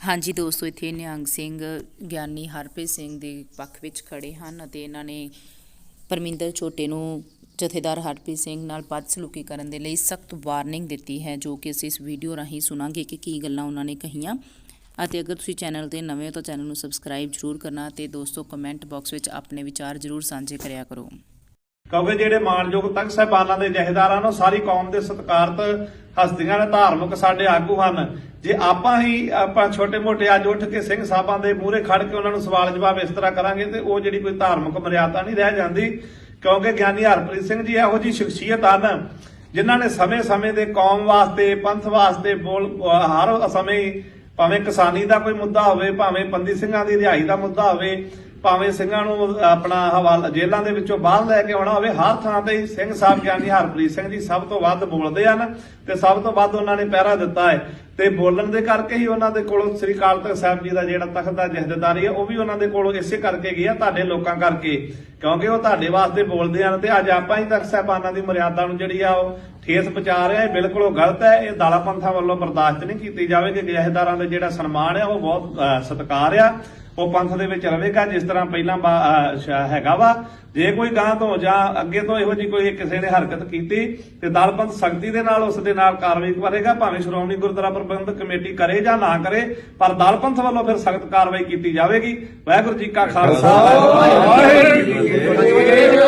ਹਾਂਜੀ, ਦੋਸਤੋ, ਇੱਥੇ ਨਿਹੰਗ ਸਿੰਘ, ਗਿਆਨੀ ਹਰਪ੍ਰੀਤ ਸਿੰਘ ਦੇ ਪੱਖ ਵਿੱਚ ਖੜੇ ਹਨ ਅਤੇ ਇਹਨਾਂ ਨੇ ਪਰਮਿੰਦਰ ਛੋਟੇ ਨੂੰ ਜਥੇਦਾਰ ਹਰਪ੍ਰੀਤ ਸਿੰਘ ਨਾਲ ਬਦਸਲੂਕੀ ਕਰਨ ਦੇ ਲਈ ਸਖਤ ਵਾਰਨਿੰਗ ਦਿੱਤੀ ਹੈ, ਜੋ ਕਿ ਅਸੀਂ ਇਸ ਵੀਡੀਓ ਰਾਹੀਂ ਸੁਣਾਂਗੇ ਕਿ ਕੀ ਗੱਲਾਂ ਉਹਨਾਂ ਨੇ ਕਹੀਆਂ। ਅਤੇ ਅਗਰ ਤੁਸੀਂ ਚੈਨਲ ਤੇ ਨਵੇਂ ਹੋ ਤਾਂ ਚੈਨਲ ਨੂੰ ਸਬਸਕ੍ਰਾਈਬ ਜ਼ਰੂਰ ਕਰਨਾ ਤੇ ਦੋਸਤੋ, ਕਮੈਂਟ ਬਾਕਸ ਵਿੱਚ ਆਪਣੇ ਵਿਚਾਰ ਜ਼ਰੂਰ ਸਾਂਝੇ ਕਰਿਆ ਕਰੋ। ਕਿਉਂਕਿ ਜਿਹੜੇ ਮਾਨਯੋਗ ਤਖਤ ਸਾਹਿਬਾਨਾਂ ਦੇ ਜਹੇਦਾਰਾਂ ਨੂੰ ਸਾਰੀ ਕੌਮ ਦੇ ਸਤਿਕਾਰਤ ਹਸਤੀਆਂ ਨੇ ਧਾਰਮਿਕ ਸਾਡੇ ਆਗੂ ਹਨ। ਜੇ ਆਪਾਂ ਹੀ, ਆਪਾਂ ਛੋਟੇ-ਮੋਟੇ ਅੱਜ ਉੱਠ ਕੇ ਸਿੰਘ ਸਾਹਿਬਾਂ ਦੇ ਮੂਹਰੇ ਖੜ ਕੇ ਉਹਨਾਂ ਨੂੰ ਸਵਾਲ ਜਵਾਬ ਇਸ ਤਰ੍ਹਾਂ ਕਰਾਂਗੇ ਤੇ ਉਹ ਜਿਹੜੀ ਕੋਈ ਧਾਰਮਿਕ ਮਰਿਆਦਾ ਨਹੀਂ ਰਹਿ ਜਾਂਦੀ, ਕਿਉਂਕਿ ਗਿਆਨੀ ਹਰਪ੍ਰੀਤ ਸਿੰਘ ਜੀ ਇਹੋ ਜੀ ਸ਼ਖਸੀਅਤ ਹਨ, ਜਿਨ੍ਹਾਂ ਨੇ ਸਮੇਂ-ਸਮੇਂ ਦੇ ਕੌਮ ਵਾਸਤੇ, ਪੰਥ ਵਾਸਤੇ ਬੋਲ, ਹਰ ਸਮੇਂ ਭਾਵੇਂ ਕਿਸਾਨੀ ਦਾ ਕੋਈ ਮੁੱਦਾ ਹੋਵੇ, ਭਾਵੇਂ ਪੰਦੀ ਸਿੰਘਾਂ ਦੀ ਰਿਹਾਈ ਦਾ ਮੁੱਦਾ ਹੋਵੇ ਭਾਵੇਂ ਸਿੰਘਾਂ ਨੂੰ ਆਪਣਾ ਹਵਾਲਾ ਜੇਲ੍ਹਾਂ ਦੇ ਵਿੱਚੋਂ ਬਾਹਰ ਲੈ ਕੇ ਆਉਣਾ ਹੋਵੇ, ਹਰ ਥਾਂ ਤੇ ਸਿੰਘ ਸਾਹਿਬ ਗਿਆਨੀ ਹਰਪ੍ਰੀਤ ਸਿੰਘ ਜੀ ਸਭ ਤੋਂ ਵੱਧ ਬੋਲਦੇ ਹਨ ਤੇ ਸਭ ਤੋਂ ਵੱਧ ਉਹਨਾਂ ਨੇ ਪਹਿਰਾ ਦਿੱਤਾ ਹੈ। ਤੇ ਬੋਲਣ ਦੇ ਕਰਕੇ ਹੀ ਉਹਨਾਂ ਦੇ ਕੋਲੋਂ ਸ੍ਰੀ ਕਾਲ ਤਖਤ ਸਾਹਿਬ ਜੀ ਦਾ ਜਿਹੜਾ ਤਖਤ ਦਾ ਜਹਦੇਦਾਰੀ ਹੈ ਉਹ ਵੀ ਉਹਨਾਂ ਦੇ ਕੋਲੋਂ ਇਸੇ ਕਰਕੇ ਗਿਆ ਤੁਹਾਡੇ ਲੋਕਾਂ ਕਰਕੇ। ਕਿਉਂਕਿ ਉਹ ਤੁਹਾਡੇ ਵਾਸਤੇ ਬੋਲਦੇ ਹਨ ਤੇ ਅੱਜ ਆਪਾਂ ਹੀ ਤਖਤ ਸਾਹਿਬਾਨਾਂ ਦੀ ਮਰਿਆਦਾ ਨੂੰ ਜਿਹੜੀ ਆ, ਉਹ ਠੇਸ ਪਹੁੰਚਾ ਰਿਹਾ ਹੈ ਬਿਲਕੁਲ ਉਹ ਗਲਤ ਹੈ। ਇਹ ਦਾਲਾ ਪੰਥਾਂ ਵੱਲੋਂ ਬਰਦਾਸ਼ਤ ਨਹੀਂ ਕੀਤੀ ਜਾਵੇਗੀ। ਜਹੇਦਾਰਾਂ ਦਾ ਜਿਹੜਾ ਸਨਮਾਨ ਹੈ ਉਹ ਬਹੁਤ ਸਤਿਕਾਰ ਆ। ਉਹ ਪੰਥ ਦੇ ਵਿੱਚ ਰਹੇਗਾ ਜਿਸ ਤਰ੍ਹਾਂ ਪਹਿਲਾਂ ਹੈਗਾ ਵਾ। ਜੇ ਕੋਈ ਗਾਂ ਤੋਂ ਜਾਂ ਅੱਗੇ ਤੋਂ ਇਹੋ ਜੀ ਕੋਈ ਕਿਸੇ ਨੇ ਹਰਕਤ ਕੀਤੀ, ਤੇ ਦਲ ਪੰਥ ਸਖਤੀ ਦੇ ਨਾਲ ਉਸ ਦੇ ਨਾਲ ਕਾਰਵਾਈ ਕਰੇਗਾ, ਭਾਵੇਂ ਸ਼੍ਰੋਮਣੀ ਗੁਰਦੁਆਰਾ ਪ੍ਰਬੰਧਕ ਕਮੇਟੀ ਕਰੇ ਜਾਂ ਨਾ ਕਰੇ, ਪਰ ਦਲ ਪੰਥ ਵੱਲੋਂ ਫਿਰ ਸਖਤ ਕਾਰਵਾਈ ਕੀਤੀ ਜਾਵੇਗੀ। ਵਾਹਿਗੁਰੂ ਜੀ ਕਾ ਖਾਲਸਾ। ਵਾਹਿਗੁਰੂ ਜੀ ਕੀ ਫਤਿਹ।